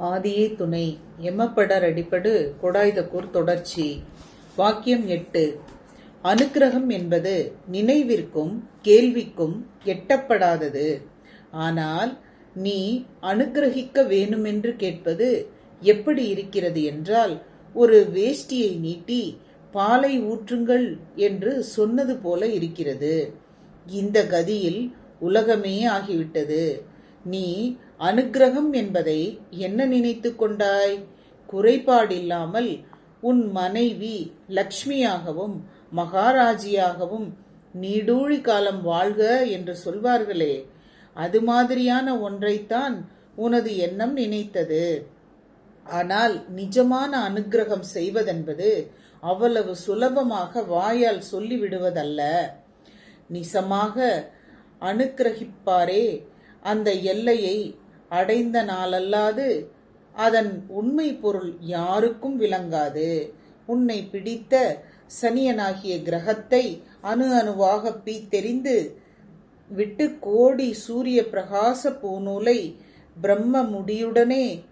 ஆதியே துணை எம்மப்படர் அடிப்படு கொடாய்தக்கூர் தொடர்ச்சி. வாக்கியம் எட்டு. அனுக்கிரகம் என்பது நினைவிற்கும் கேள்விக்கும் எட்டப்படாதது. ஆனால் நீ அனுக்கிரகிக்க வேணுமென்று கேட்பது எப்படி இருக்கிறது என்றால் ஒரு வேஷ்டியை நீட்டி பாலை ஊற்றுங்கள் என்று சொன்னது போல இருக்கிறது. இந்த கதியில் உலகமே ஆகிவிட்டது. நீ அனுக்கிரகம் என்பதை என்ன நினைத்து கொண்டாய்? குறைபாடில்லாமல் உன் மனைவி லக்ஷ்மியாகவும் மகாராஜியாகவும் நீடூழி காலம் வாழ்க என்று சொல்வார்களே. அது மாதிரியான ஒன்றைத்தான் உனது எண்ணம் நினைத்தது. ஆனால் நிஜமான அனுக்கிரகம் செய்வதென்பது அவ்வளவு சுலபமாக வாயால் சொல்லிவிடுவதல்ல. நிசமாக அனுக்கிரகிப்பாரே அந்த எல்லையை அடைந்த நாளல்லாது அதன் உண்மை பொருள் யாருக்கும் விளங்காது. உன்னை பிடித்த சனியனாகிய கிரகத்தை அணு அணுவாக பீத்தெறிந்து விட்டு கோடி சூரிய பிரகாச பூநூலை பிரம்ம முடியுடனே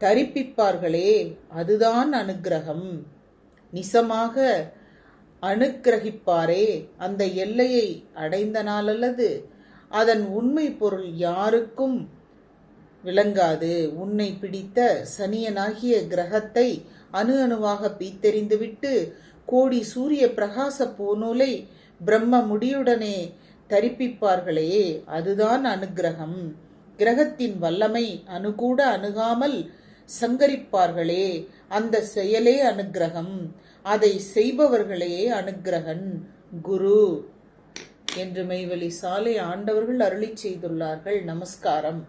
தரிப்பிப்பார்களே அதுதான் அனுக்கிரகம். நிசமாக அனுக்கிரகிப்பாரே அந்த எல்லையை அடைந்த நாளல்லது. அதன் உண்மை பொருள் யாருக்கும் விளங்காது. உன்னை பிடித்த சனியனாகிய கிரகத்தை அணு அணுவாக பீத்தெறிந்துவிட்டு கோடி சூரிய பிரகாச பூநூலை பிரம்ம முடியுடனே தரிப்பிப்பார்களே அதுதான் அனுக்கிரகம் கிரகத்தின் வல்லமை அணுகூட அணுகாமல் சங்கரிப்பார்களே அந்த செயலே அனுக்கிரகம் அதை செய்பவர்களே அனுக்கிரகன் குரு. என்று மெய்வழி சாலை ஆண்டவர்கள் அருளிச் செய்துள்ளார்கள். நமஸ்காரம்.